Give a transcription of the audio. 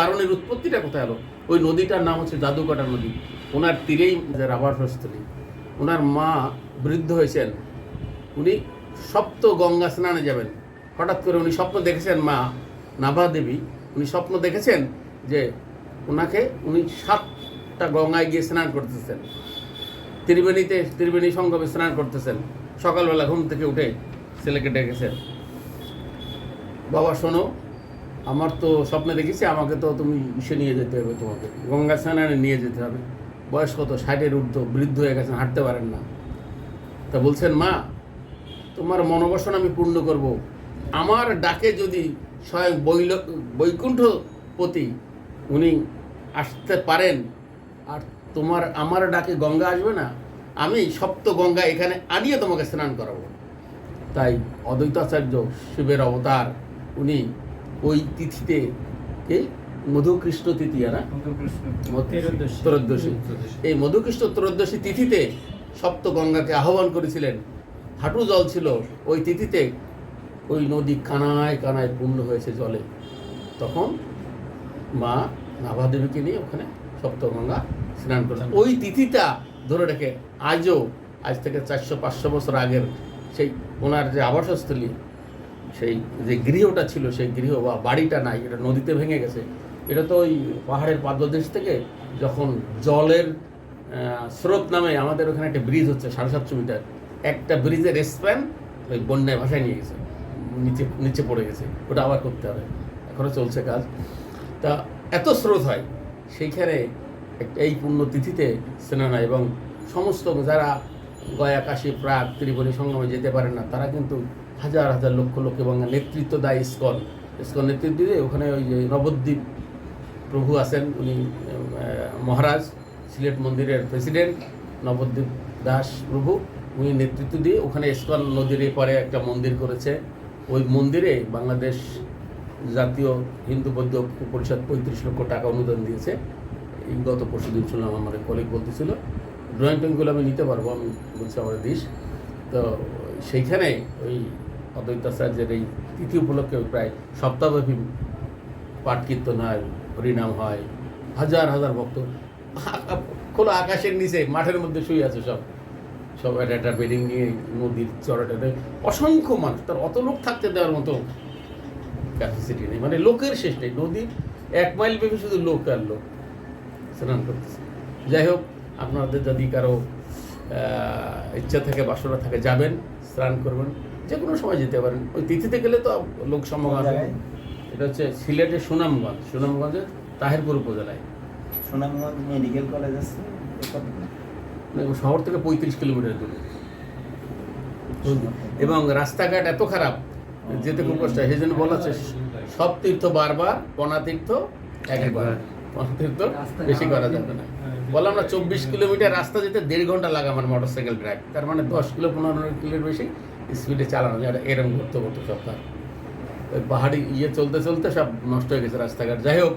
কারণের উৎপত্তিটা কোথায় হলো? ওই নদীটার নাম হচ্ছে জাদুকাটা নদী। ওনার তীরেই যে আবাসস্থলী ওনার মা বৃদ্ধ হয়েছেন। উনি সপ্ত গঙ্গা স্নানে যাবেন। হঠাৎ করে উনি স্বপ্ন দেখেছেন মা নাভা দেবী। উনি স্বপ্ন দেখেছেন যে ওনাকে উনি সাতটা গঙ্গায় গিয়ে স্নান করতেছেন। ত্রিবেণীতে, ত্রিবেণী সঙ্গমে স্নান করতেছেন। সকালবেলা ঘুম থেকে উঠে ছেলেকে ডেকেছেন। বাবা, শোনো আমার তো স্বপ্নে দেখেছি, আমাকে তো তুমি ইসে নিয়ে যেতে হবে তোমাকে। গঙ্গা স্নানে নিয়ে যেতে হবে। বয়স কত? ষাটের ঊর্ধ্ব, বৃদ্ধ হয়ে গেছেন, হাঁটতে পারেন না। তা বলছেন, মা, তোমার মনোবাসনা আমি পূর্ণ করব। আমার ডাকে যদি স্বয়ং বৈল, বৈকুণ্ঠপতি উনি আসতে পারেন, আর তোমার, আমার ডাকে গঙ্গা আসবে না, আমি সপ্ত গঙ্গা এখানে আনিয়ে তোমাকে স্নান করাবো। তাই অদ্বৈতাচার্য শিবের অবতার উনি ওই তিথিতে এই মধুকৃষ্ণ তিথি না ত্রয়োদশী। এই মধুকৃষ্ণ ত্রয়োদশী তিথিতে সপ্ত গঙ্গাকে আহ্বান করেছিলেন। হাঁটু জল ছিল। ওই তিথিতে ওই নদী কানায় কানায় পূর্ণ হয়েছে জলে। তখন মা নাভাদেবীকে নিয়ে ওখানে সপ্তগঙ্গা স্নান করলেন। ওই তিথিটা ধরে রেখে আজও আজ থেকে চারশো পাঁচশো বছর আগের সেই ওনার যে আবাসস্থলী সেই যে গৃহটা ছিল, সেই গৃহ বা বাড়িটা নাই, এটা নদীতে ভেঙে গেছে। এটা তো ওই পাহাড়ের পাদদেশ থেকে যখন জলের স্রোত নামে আমাদের ওখানে একটা ব্রিজ হচ্ছে, সাড়ে সাতশো মিটার। একটা ব্রিজের স্প্যান ওই বন্যায় ভাসায় নিয়ে গেছে, নিচে নিচে পড়ে গেছে। ওটা আবার করতে হবে। এখনও চলছে কাজ। তা এত স্রোত হয়, সেইখানে এই পুণ্যতিথিতে স্নান এবং সমস্ত যারা গয়া, কাশী, প্রাগ ত্রিপুরী সঙ্গমে যেতে পারেন না, তারা কিন্তু হাজার হাজার লক্ষ লোক এবং নেতৃত্ব দেয় ইস্কন। ইস্কন নেতৃত্ব দিয়ে ওখানে ওই যে নবদ্বীপ প্রভু আছেন, উনি মহারাজ, সিলেট মন্দিরের প্রেসিডেন্ট, নবদ্বীপ দাস প্রভু, উনি নেতৃত্ব দিয়ে ওখানে ইস্কন নদীর এপারে একটা মন্দির করেছে। ওই মন্দিরে বাংলাদেশ জাতীয় হিন্দু বৌদ্ধ ঐক্য পরিষদ পঁয়ত্রিশ লক্ষ টাকা অনুদান দিয়েছে। গত পরশু দিন শুনলাম আমার কলিগ বলতেছিল ড্রয়িং টয়িংগুলো আমি নিতে পারব, আমি বলছি, আমার দিস। তো সেইখানে ওই অদ্বৈতাচার্যের এই তিথি উপলক্ষে প্রায় সপ্তাহব্যাপী পাঠ কীর্তন হয়, হরিনাম হয়, হাজার হাজার ভক্ত খোলা আকাশের নিচে, মাঠের মধ্যে শুয়ে আছে সব। সব একটা একটা বেডিং নিয়ে নদীর চড়াটাতে অসংখ্য মানুষ, তার অত লোক থাকতে দেওয়ার মতো ক্যাপাসিটি নেই। মানে লোকের শেষ নেই। নদীর এক মাইল ব্যাপী শুধু লোক আর লোক স্নান করতেছে। যাই হোক, আপনাদের যদি কারও ইচ্ছা থাকে বাসনা থাকে যাবেন স্নান করবেন যে কোনো সময় যেতে পারেন। ওই তিথিতে গেলে তো লোক সমাগম? এটা হচ্ছে সিলেটের সুনামগঞ্জ। সুনামগঞ্জের তাহিরপুর উপজেলায়। সুনামগঞ্জ মেডিকেল কলেজ আছে মানে শহর থেকে পঁয়ত্রিশ কিলোমিটার দূরে। এবং রাস্তাঘাট এত খারাপ যেতে খুব কষ্ট হয়। সেই জন্য বলা হচ্ছে সব তীর্থ বারবার পনা তীর্থ একবার। পনা তীর্থ বেশি করা যাবে না। বললাম না, চব্বিশ কিলোমিটার রাস্তা যেতে দেড় ঘণ্টা লাগে আমার মোটর সাইকেল ড্রাইভ তার মানে দশ কিলো, পনেরো কিলোর বেশি স্পিডে চালানো যায়। এরকম করতে করতে সপ্তাহ পাহাড়ি ইয়ে চলতে চলতে সব নষ্ট হয়ে গেছে রাস্তাঘাট। যাই হোক